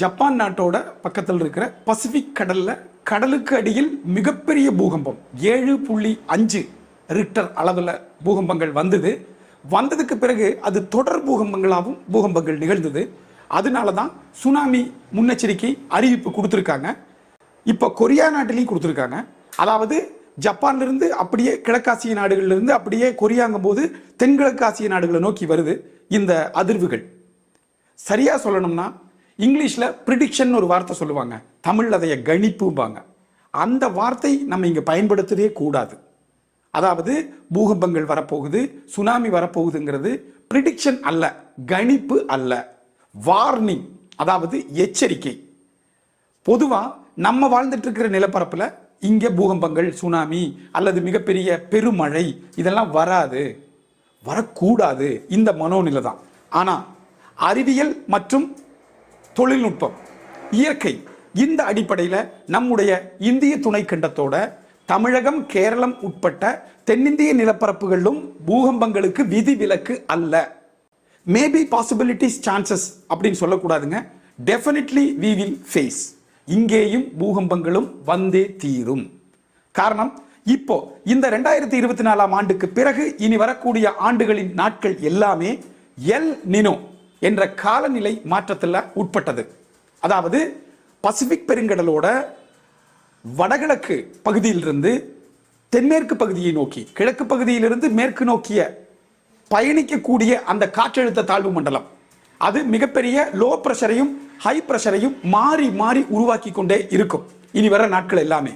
Japan நாட்டோட பக்கத்தில் இருக்கிற பசிபிக் கடலில் கடலுக்கு அடியில் மிகப்பெரிய பூகம்பம். ஏழு புள்ளி அஞ்சு ரிக்டர் அளவில் பூகம்பங்கள் வந்தது. வந்ததுக்கு பிறகு அது தொடர் பூகம்பங்களாகவும் பூகம்பங்கள் நிகழ்ந்தது. அதனால தான் சுனாமி முன்னெச்சரிக்கை அறிவிப்பு கொடுத்துருக்காங்க. இப்போ கொரியா நாட்டிலையும் கொடுத்துருக்காங்க. அதாவது ஜப்பான்லேருந்து அப்படியே கிழக்காசிய நாடுகள்லேருந்து அப்படியே கொரியாங்கும் போது தென்கிழக்காசிய நாடுகளை நோக்கி வருது இந்த அதிர்வுகள். சரியாக சொல்லணும்னா இங்கிலீஷில் ப்ரிடிக்ஷன் ஒரு வார்த்தை சொல்லுவாங்க. தமிழ் அதைய கணிப்பும்பாங்க. அந்த வார்த்தை நம்ம இங்கே பயன்படுத்தவே கூடாது. அதாவது பூகம்பங்கள் வரப்போகுது சுனாமி வரப்போகுதுங்கிறது ப்ரிடிக்ஷன் அல்ல கணிப்பு அல்ல. வார்னிங் அதாவது எச்சரிக்கை. பொதுவாக நம்ம வாழ்ந்துட்டு இருக்கிற இங்கே பூகம்பங்கள் சுனாமி அல்லது மிகப்பெரிய பெருமழை இதெல்லாம் வராது. வரக்கூடாது. இந்த மனோநிலை தான். ஆனால் அறிவியல் மற்றும் தொழில்நுட்பம் இயற்கை. இந்த அடிப்படையில் நம்முடைய இந்திய துணைக்கண்டத்தோட தமிழகம் கேரளம் உட்பட்ட தென்னிந்திய நிலப்பரப்புகளிலும் பூகம்பங்களுக்கு விதிவிலக்கு அல்ல. மேபி பாசிபிலிட்டிஸ் சான்சஸ் அப்படின்னு சொல்லக்கூடாதுங்க. டெஃபினெட்லி வி வில் ஃபேஸ் இங்கேயும் பூகம்பங்களும் வந்தே தீரும். காரணம் இப்போ இந்த ரெண்டாயிரத்தி இருபத்தி நாலாம் ஆண்டுக்கு பிறகு இனி வரக்கூடிய ஆண்டுகளின் நாட்கள் எல்லாமே எல் நினோ. என்ற காலநிலை மாற்றத்தில் உட்பட்டது. அதாவது பசிபிக் பெருங்கடலோட வடகிழக்கு பகுதியிலிருந்து தென்மேற்கு பகுதியை நோக்கி கிழக்கு பகுதியிலிருந்து மேற்கு நோக்கிய பயணிக்கக்கூடிய அந்த காற்றழுத்த தாழ்வு மண்டலம். அது மிகப்பெரிய லோ ப்ரெஷரையும் ஹை ப்ரெஷரையும் மாறி மாறி உருவாக்கி கொண்டே இருக்கும். இனி வர நாட்கள் எல்லாமே.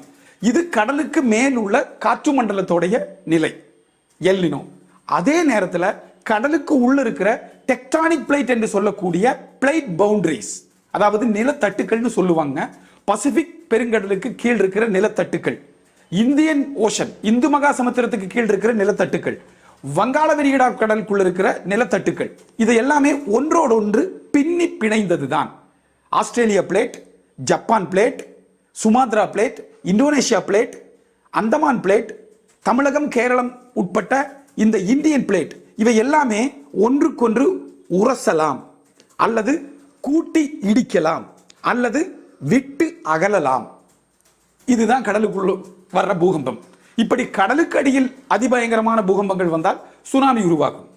இது கடலுக்கு மேல் உள்ள காற்று மண்டலத்தோடைய நிலை. எல்லினோ அதே நேரத்தில் கடலுக்கு உள்ள இருக்கிற டெக்டானிக் பிளேட் என்று சொல்லக்கூடிய பிளேட் பவுண்டரிஸ் அதாவது நிலத்தட்டுக்கள்னு சொல்லுவாங்க. பசிபிக் பெருங்கடலுக்கு கீழ் இருக்கிற நிலத்தட்டுக்கள். இந்தியன் ஓஷன் இந்து மகா சமுத்திரத்துக்கு கீழ் இருக்கிற நிலத்தட்டுக்கள். வங்காள விரிகடா கடலுக்குள்ள இருக்கிற நிலத்தட்டுக்கள். இது எல்லாமே ஒன்றோடு ஒன்று பின்னி பிணைந்தது தான் Australia plate Japan plate Sumatra plate Indonesia plate Andaman plate Tamilagam Keralam உட்பட்ட இந்த இந்தியன் பிளேட் இவை எல்லாமே ஒன்றுக்கொன்று உரசலாம் அல்லது கூட்டி இடிக்கலாம் அல்லது விட்டு அகலலாம். இதுதான் கடலுக்குள்ள வர்ற பூகம்பம். இப்படி கடலுக்கு அடியில் அதிபயங்கரமான பூகம்பங்கள் வந்தால் சுனாமி உருவாகும்.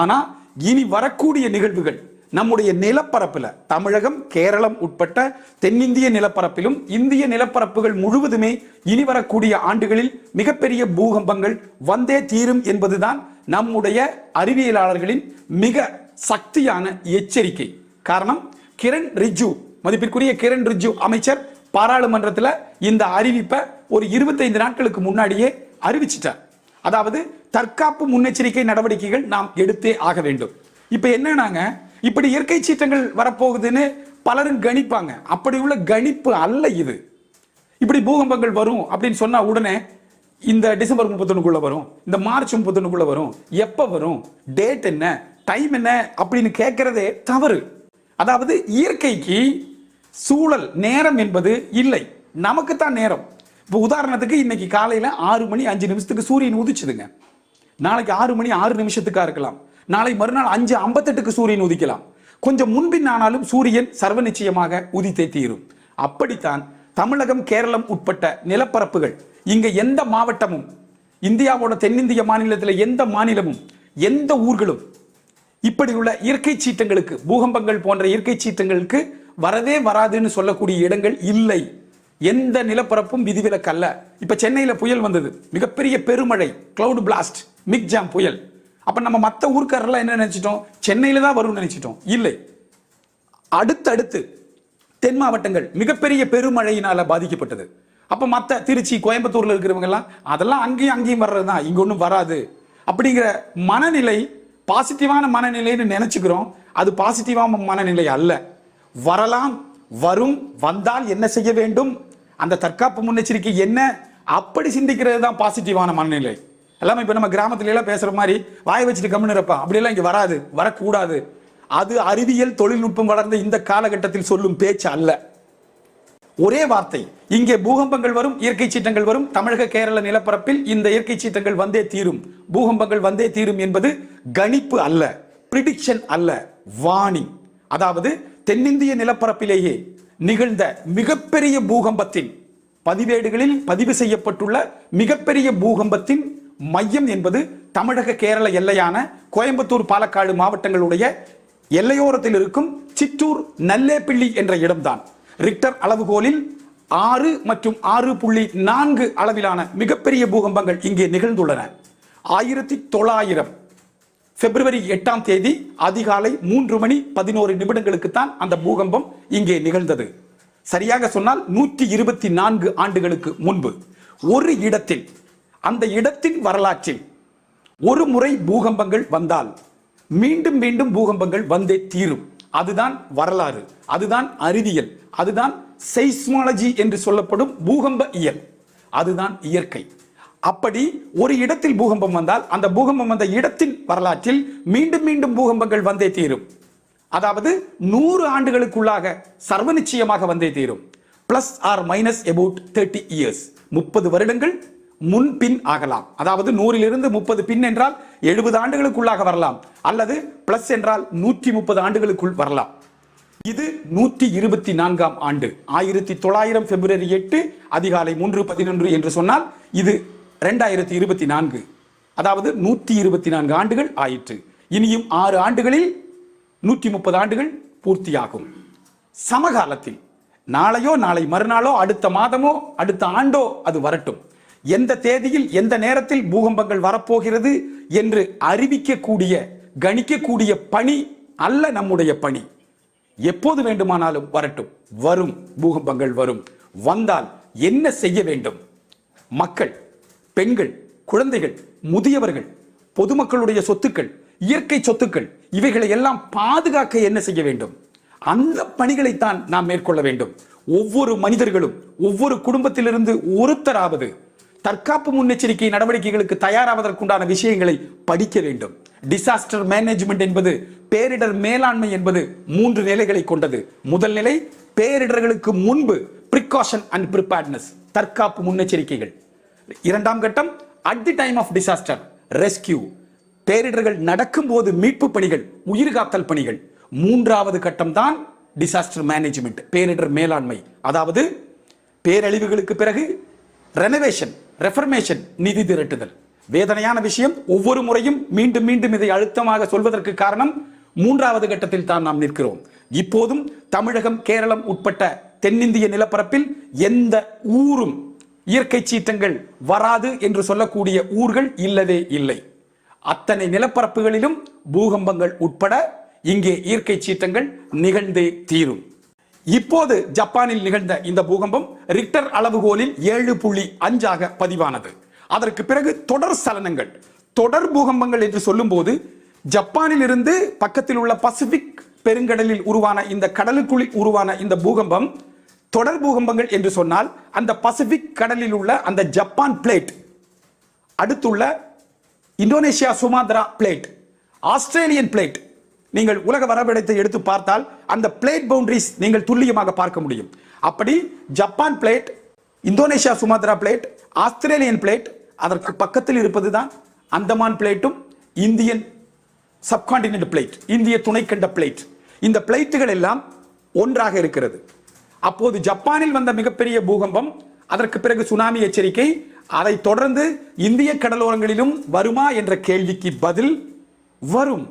ஆனால் இனி வரக்கூடிய நிகழ்வுகள் நம்முடைய நிலப்பரப்பில் தமிழகம் கேரளம் உட்பட்ட தென்னிந்திய நிலப்பரப்பிலும் இந்திய நிலப்பரப்புகள் முழுவதுமே இனி வரக்கூடிய ஆண்டுகளில் மிகப்பெரிய பூகம்பங்கள் வந்தே தீரும் என்பதுதான் நம்முடைய அறிவியலாளர்களின் மிக சக்தியான எச்சரிக்கை. காரணம் கிரண் ரிஜு மதிப்பிற்குரிய கிரண் ரிஜ்ஜு அமைச்சர் பாராளுமன்றத்தில் இந்த அறிவிப்பை ஒரு இருபத்தைந்து நாட்களுக்கு முன்னாடியே அறிவிச்சிட்டார். அதாவது தற்காப்பு முன்னெச்சரிக்கை நடவடிக்கைகள் நாம் எடுத்தே ஆக வேண்டும். இப்போ என்னன்னாங்க இப்படி இயற்கை சீற்றங்கள் வரப்போகுதுன்னு பலரும் கணிப்பாங்க. அப்படி உள்ள கணிப்பு அல்ல இது. இப்படி பூகம்பங்கள் வரும் அப்படின்னு சொன்னா உடனே இந்த டிசம்பர் முப்பத்தொன்னுக்குள்ள வரும் இந்த மார்ச் முப்பத்தொன்னுக்குள்ள வரும் எப்ப வரும் டேட் என்ன டைம் என்ன அப்படின்னு கேட்கறதே தவறு. அதாவது இயற்கைக்கு சூழல் நேரம் என்பது இல்லை. நமக்குத்தான் நேரம். இப்போ உதாரணத்துக்கு இன்னைக்கு காலையில் ஆறு மணி அஞ்சு நிமிஷத்துக்கு சூரியன் உதிச்சுதுங்க. நாளைக்கு ஆறு மணி ஆறு நிமிஷத்துக்காக இருக்கலாம். நாளை மறுநாள் அஞ்சு ஐம்பத்தெட்டுக்கு சூரியன் உதிக்கலாம். கொஞ்சம் முன்பின் ஆனாலும் சூரியன் சர்வ நிச்சயமாக உதித்தே தீரும். அப்படித்தான் தமிழகம் கேரளம் உட்பட்ட நிலப்பரப்புகள் இங்க எந்த மாவட்டமும் இந்தியாவோட தென்னிந்திய மாநிலத்தில் எந்த மாநிலமும் எந்த ஊர்களும் இப்படி உள்ள இயற்கை சீற்றங்களுக்கு பூகம்பங்கள் போன்ற இயற்கை சீற்றங்களுக்கு வரவே வராதுன்னு சொல்லக்கூடிய இடங்கள் இல்லை. எந்த நிலப்பரப்பும் விதிவிலக்கல்ல. இப்ப சென்னையில புயல் வந்தது. மிகப்பெரிய பெருமழை கிளவுட் பிளாஸ்ட் மிக்ஜாம் புயல். அப்போ நம்ம மற்ற ஊர்க்காரெல்லாம் என்ன நினச்சிட்டோம்? சென்னையில் தான் வரும்னு நினச்சிட்டோம். இல்லை. அடுத்தடுத்து தென் மாவட்டங்கள் மிகப்பெரிய பெருமழையினால் பாதிக்கப்பட்டது. அப்போ மற்ற திருச்சி கோயம்புத்தூரில் இருக்கிறவங்கெல்லாம் அதெல்லாம் அங்கேயும் அங்கேயும் வர்றது தான் இங்கே ஒன்றும் வராது. அப்படிங்கிற மனநிலை பாசிட்டிவான மனநிலைன்னு நினச்சிக்கிறோம். அது பாசிட்டிவான மனநிலை அல்ல. வரலாம் வரும் வந்தால் என்ன செய்ய வேண்டும்? அந்த தற்காப்பு முன்னெச்சரிக்கை என்ன? அப்படி சிந்திக்கிறது தான் பாசிட்டிவான மனநிலை. எல்லாமே இப்போ நம்ம கிராமத்துல எல்லாம் பேசுற மாதிரி வாய் வச்சுட்டு கம்முன்னு இருப்பா. அப்படியெல்லாம் இங்கே வராது வரக்கூடாது. அது அறிவியல் தொழில்நுட்பம் வளர்ந்த இந்த காலகட்டத்தில் சொல்லும் பேச்சு அல்ல. ஒரே வார்த்தை இங்கே பூகம்பங்கள் வரும் இயற்கை சீற்றங்கள் வரும் தமிழக கேரள நிலப்பரப்பில் இந்த இயற்கை சீற்றங்கள் வந்தே தீரும். பூகம்பங்கள் வந்தே தீரும் என்பது கணிப்பு அல்ல பிரிடிக்ஷன் அல்ல வார்னிங் அதாவது தென்னிந்திய நிலப்பரப்பிலேயே நிகழ்ந்த மிகப்பெரிய பூகம்பத்தின் பதிவேடுகளில் பதிவு செய்யப்பட்டுள்ள மிகப்பெரிய பூகம்பத்தின் மையம் என்பது தமிழக கேரள எல்லையான கோயம்புத்தூர் பாலக்காடு மாவட்டங்களுடைய எல்லையோரத்தில் இருக்கும் சிற்றூர் நல்லேப்பிள்ளி என்ற இடம்தான். ரிக்டர் அளவுகோலில் ஆறு மற்றும் ஆறு புள்ளி நான்கு அளவிலான மிகப்பெரிய பூகம்பங்கள் இங்கே நிகழ்ந்துள்ளன. ஆயிரத்தி தொள்ளாயிரம் பிப்ரவரி எட்டாம் தேதி அதிகாலை மூன்று மணி பதினோரு நிமிடங்களுக்கு தான் அந்த பூகம்பம் இங்கே நிகழ்ந்தது. சரியாக சொன்னால் நூற்றி இருபத்தி நான்கு ஆண்டுகளுக்கு முன்பு. ஒரு இடத்தில் அந்த இடத்தின் வரலாற்றில் ஒரு முறை பூகம்பங்கள் வந்தால் மீண்டும் மீண்டும் பூகம்பங்கள் வந்தே தீரும். அதுதான் வரலாறு அதுதான் அறிவியல் அதுதான் செய்ஸ்மாலஜி என்று சொல்லப்படும் பூகம்ப இயல். அதுதான் இயற்கை. அப்படி ஒரு இடத்தில் பூகம்பம் வந்தால் அந்த பூகம்பம் வந்த இடத்தின் வரலாற்றில் மீண்டும் மீண்டும் பூகம்பங்கள் வந்தே தீரும். அதாவது நூறு ஆண்டுகளுக்குள்ளாக சர்வ நிச்சயமாக வந்தே தீரும். Plus or minus about thirty years முப்பது வருடங்கள் முன்பின் ஆகலாம். அதாவது நூறிலிருந்து முப்பது பின் என்றால் எழுபது ஆண்டுகளுக்குள்ளாக வரலாம். அல்லது பிளஸ் என்றால் நூற்றி முப்பது ஆண்டுகளுக்குள் வரலாம். இது நூற்றி இருபத்தி நான்காம் ஆண்டு. ஆயிரத்தி தொள்ளாயிரம் பிப்ரவரி எட்டு அதிகாலை மூன்று பதினொன்று என்று சொன்னால் இது ரெண்டாயிரத்தி இருபத்தி நான்கு. அதாவது நூற்றி இருபத்தி நான்கு ஆண்டுகள் ஆயிற்று. இனியும் ஆறு ஆண்டுகளில் நூற்றி முப்பது ஆண்டுகள் பூர்த்தியாகும். சமகாலத்தில் நாளையோ நாளை மறுநாளோ அடுத்த மாதமோ அடுத்த ஆண்டோ அது வரட்டும். எந்த தேதியில் எந்த நேரத்தில் பூகம்பங்கள் வரப்போகிறது என்று அறிவிக்கக்கூடிய கணிக்கக்கூடிய பணி அல்ல நம்முடைய பணி. எப்போது வேண்டுமானாலும் வரட்டும். வரும் பூகம்பங்கள் வரும். வந்தால் என்ன செய்ய வேண்டும்? மக்கள் பெண்கள் குழந்தைகள் முதியவர்கள் பொதுமக்களுடைய சொத்துக்கள் இயற்கை சொத்துக்கள் இவைகளை எல்லாம் பாதுகாக்க என்ன செய்ய வேண்டும்? அந்த பணிகளைத்தான் நாம் மேற்கொள்ள வேண்டும். ஒவ்வொரு மனிதர்களும் ஒவ்வொரு குடும்பத்திலிருந்து ஒருத்தராவது தற்காப்பு முன்னெச்சரிக்கை நடவடிக்கைகளுக்கு தயாராவதற்குண்டான விஷயங்களை படிக்க வேண்டும். டிசாஸ்டர் மேனேஜ்மெண்ட் என்பது பேரிடர் மேலாண்மை என்பது மூன்று நிலைகளை கொண்டது. முதல் நிலை பேரிடர்களுக்கு முன்பு பிரிகாஷன் அண்ட் ப்ரிப்பேர்ட்னஸ் தற்காப்பு முன்னெச்சரிக்கைகள். இரண்டாம் கட்டம் at the time of disaster rescue பேரிடர்கள் நடக்கும்போது மீட்பு பணிகள் உயிர்காத்தல் பணிகள். மூன்றாவது கட்டம் தான் டிசாஸ்டர் மேனேஜ்மெண்ட் பேரிடர் மேலாண்மை. அதாவது பேரழிவுகளுக்கு பிறகு ரெனவேஷன் ரெஃபர்மேஷன் நிதி திரட்டுதல். வேதனையான விஷயம் ஒவ்வொரு முறையும் மீண்டும் மீண்டும் இதை அழுத்தமாக சொல்வதற்கு காரணம் மூன்றாவது கட்டத்தில் தான் நாம் நிற்கிறோம். இப்போதும் தமிழகம் கேரளம் உட்பட்ட தென்னிந்திய நிலப்பரப்பில் எந்த ஊரும் இயற்கை சீற்றங்கள் வராது என்று சொல்லக்கூடிய ஊர்கள் இல்லவே இல்லை. அத்தனை நிலப்பரப்புகளிலும் பூகம்பங்கள் உட்பட இங்கே இயற்கை சீற்றங்கள் நிகழ்ந்தே தீரும். இப்போது ஜப்பானில் நிகழ்ந்த இந்த பூகம்பம் ரிக்டர் அளவுகோலில் ஏழு புள்ளி அஞ்சாக பதிவானது. அதற்கு பிறகு தொடர் சலனங்கள் தொடர் பூகம்பங்கள் என்று சொல்லும்போது ஜப்பானில் இருந்து பக்கத்தில் உள்ள பசிபிக் பெருங்கடலில் உருவான இந்த கடலுக்குள் உருவான இந்த பூகம்பம் தொடர் பூகம்பங்கள் என்று சொன்னால் அந்த பசிபிக் கடலில் உள்ள அந்த ஜப்பான் பிளேட் அடுத்துள்ள Indonesia Sumatra plate Australian plate நீங்கள் உலக வரைபடத்தை எடுத்து பார்த்தால் அந்த பிளேட் பவுண்டரிஸ் நீங்கள் துல்லியமாக பார்க்க முடியும். அப்படி Japan plate Indonesia Sumatra plate Australian plate அதற்கு பக்கத்தில் இருப்பது தான் அந்தமான் பிளேட்டும் இந்தியன் சப்கான்டினென்ட் பிளேட் இந்திய துணைக்கண்ட பிளேட் இந்த பிளேட்டுகள் எல்லாம் ஒன்றாக இருக்கிறது. அப்போது ஜப்பானில் வந்த மிகப்பெரிய பூகம்பம் அதற்கு பிறகு சுனாமி எச்சரிக்கை அதை தொடர்ந்து இந்திய கடலோரங்களிலும் வருமா என்ற கேள்விக்கு பதில் வரும்.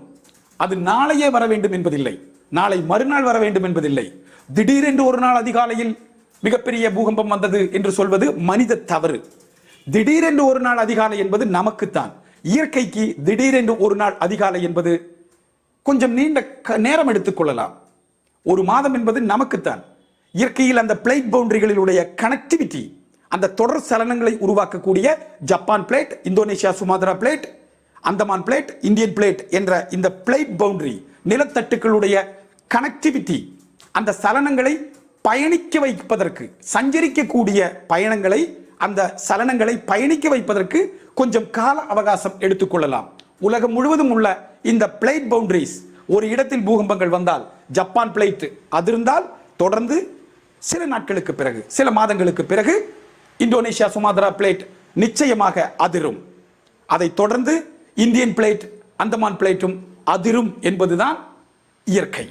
அது நாளையே வர வேண்டும் என்பதில்லை. நாளை மறுநாள் வர வேண்டும் என்பதில்லை. திடீரென்று ஒரு நாள் அதிகாலையில் மிகப்பெரிய பூகம்பம் வந்தது என்று சொல்வது மனித தவறு. திடீரென்று ஒரு நாள் அதிகாலை என்பது நமக்குத்தான். இயற்கைக்கு திடீரென்று ஒரு நாள் அதிகாலை என்பது கொஞ்சம் நீண்ட க- நேரம் எடுத்துக் கொள்ளலாம். ஒரு மாதம் என்பது நமக்குத்தான். இயற்கையில் அந்த பிளேட் பவுண்டரிகளினுடைய கனெக்டிவிட்டி அந்த தொடர் சலனங்களை உருவாக்கக்கூடிய Japan plate Indonesia Sumatra plate Andaman plate Indian plate என்ற இந்த பிளேட் பவுண்டரி நிலத்தட்டுக்களுடைய கனெக்டிவிட்டி அந்த சலனங்களை பயணிக்க வைப்பதற்கு சஞ்சரிக்கக்கூடிய பயணங்களை அந்த சலனங்களை பயணிக்க வைப்பதற்கு கொஞ்சம் கால அவகாசம் எடுத்துக்கொள்ளலாம் உலகம் முழுவதும் உள்ள இந்த பிளேட் பவுண்டரிஸ் ஒரு இடத்தில் பூகம்பங்கள் வந்தால் ஜப்பான் பிளேட் அதிர்ந்தால் தொடர்ந்து சில நாட்களுக்கு பிறகு சில மாதங்களுக்கு பிறகு இந்தோனேஷியா சுமாத்ரா பிளேட் நிச்சயமாக அதிரும். அதை தொடர்ந்து இந்தியன் பிளேட் அந்தமான் பிளேட்டும் அதிரும் என்பதுதான் இயற்கை.